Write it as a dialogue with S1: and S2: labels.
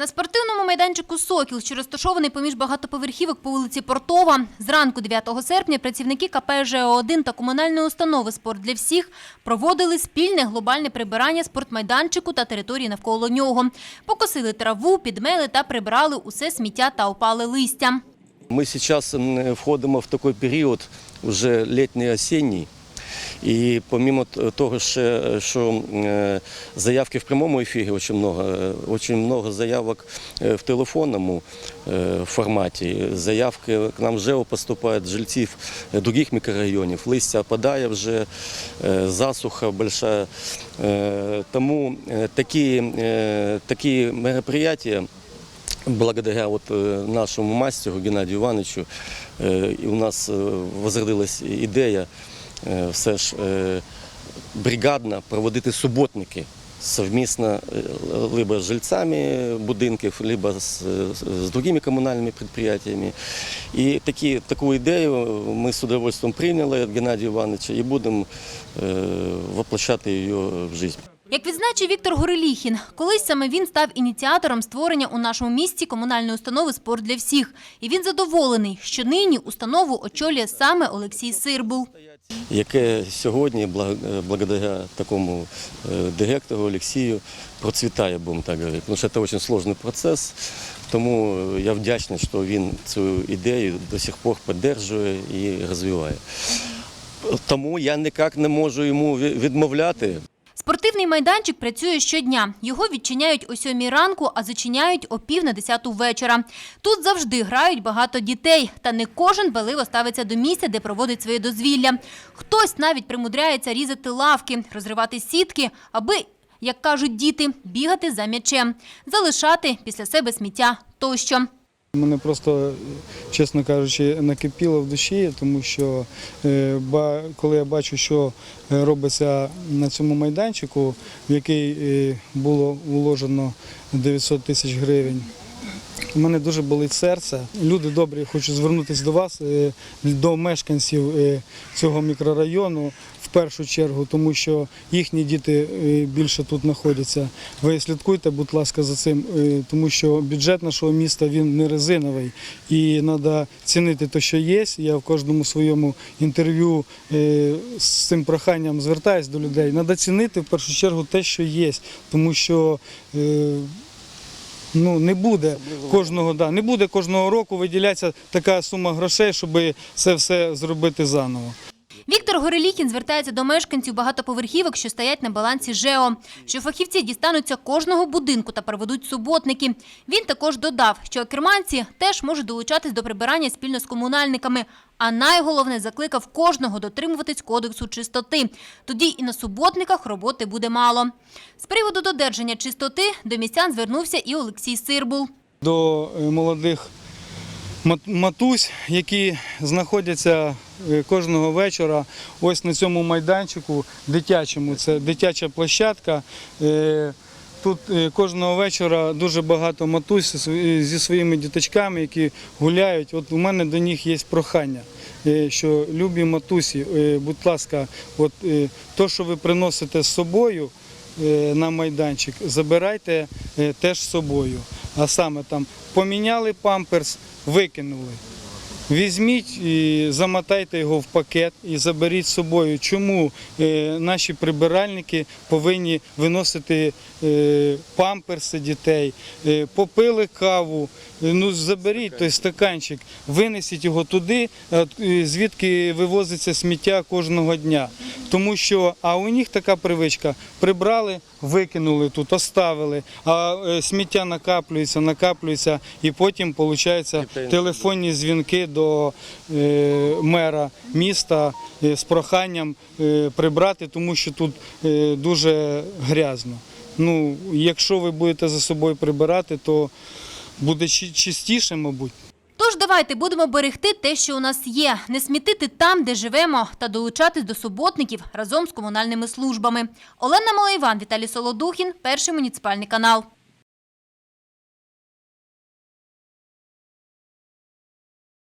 S1: На спортивному майданчику «Сокіл», що розташований поміж багатоповерхівок по вулиці Портова, зранку 9 серпня працівники КП ЖО-1 та комунальної установи «Спорт для всіх» проводили спільне глобальне прибирання спортмайданчику та території навколо нього. Покосили траву, підмели та прибрали усе сміття та опале листя.
S2: Мы сейчас м, входимо в такой период, уже летний осенний. І помимо т- того, ще, що е, заявки в прямому ефірі дуже много, е, дуже много заявок е, в телефонному е, форматі. Заявки к нам вже поступають з жильців е, других мікрорайонів. Листя опадає вже, е, засуха большая. Е, Тому е, такі, е, такі мероприятия благодаря вот э, нашему мастеру Геннадію Івановичу э, і у нас э, возродилась ідея э, все ж э, бригадно проводити суботники совмісно э, либо з жильцями будинків, либо з, з другими комунальними підприємствами. І такі, таку ідею ми з удовольствием прийняли від Геннадія Івановича і будемо э, воплощати її в життя.
S1: Як відзначив Віктор Гореліхін, колись саме він став ініціатором створення у нашому місті комунальної установи «Спорт для всіх». І він задоволений, що нині установу очолює саме Олексій Сирбул.
S2: яке сьогодні, е, благодаря такому е, директору Олексію, процвітає, будемо так говорити. Тому що це дуже складний процес, тому е, я вдячний, що він цю ідею до сих пор підтримує і розвиває. Тому я ніяк не можу йому відмовляти.
S1: Спортивний майданчик працює щодня. Його відчиняють о сьомій ранку, а зачиняють о пів на десяту вечора. Тут завжди грають багато дітей, та не кожен баливо ставиться до місця, де проводить своє дозвілля. Хтось навіть примудряється різати лавки, розривати сітки, аби, як кажуть діти, бігати за м'ячем, залишати після себе сміття тощо.
S3: Мене просто, чесно кажучи, накипіло в душі, тому що е, коли я бачу, що е, робиться на цьому майданчику, в який е, було вложено 900 тисяч гривень. У мене дуже болить серце. Люди добрі, хочу звернутися до вас, е, до мешканців е, цього мікрорайону в першу чергу, тому що їхні діти е, більше тут знаходяться. Ви слідкуйте, будь ласка, за цим, тому що бюджет нашого міста він не резиновий і треба цінити те, що є. Я в кожному своєму інтерв'ю з цим проханням звертаюся до людей. Треба цінити в першу чергу те, що є, тому що. Ну не буде кожного да, не буде кожного року виділятися така сума грошей, щоб це все зробити заново.
S1: Віктор Гореліхін звертається до мешканців багатоповерхівок, що стоять на балансі ЖЕО, що фахівці дістануться кожного будинку та проведуть суботники. Він також додав, що керманці теж можуть долучатись до прибирання спільно з комунальниками. А найголовне закликав кожного дотримуватись кодексу чистоти. Тоді і на суботниках роботи буде мало. З приводу додержання чистоти до містян звернувся і Олексій Сирбул.
S3: До е, молодих матусь, які знаходяться е, кожного вечора ось на цьому майданчику дитячому. Це дитяча площадка. Е, Тут е, кожного вечора дуже багато матусь зі своїми діточками, які гуляють. От у мене до них є прохання, що любі матусі, будь ласка, от то, що ви приносите з собою на майданчик, забирайте теж з собою. А саме там поміняли памперс, викинули. Візьміть і замотайте його в пакет і заберіть з собою. Чому е, наші прибиральники повинні виносити е, памперси дітей, е, попили каву, ну заберіть той стаканчик, винесіть його туди, звідки вивозиться сміття кожного дня. Тому що, а у них така привичка: прибрали, викинули тут, оставили, а е, сміття накаплюється, накаплюється, і потім виходить телефонні дзвінки до е, мера міста е, з проханням прибрати, тому що тут дуже грязно. Ну, якщо ви будете за собою прибирати, то буде чистіше, мабуть.
S1: Тож давайте будемо берегти те, що у нас є, не смітити там, де живемо, та долучатись до суботників разом з комунальними службами. Олена Малайван, Віталій Солодухін, перший муніципальний канал.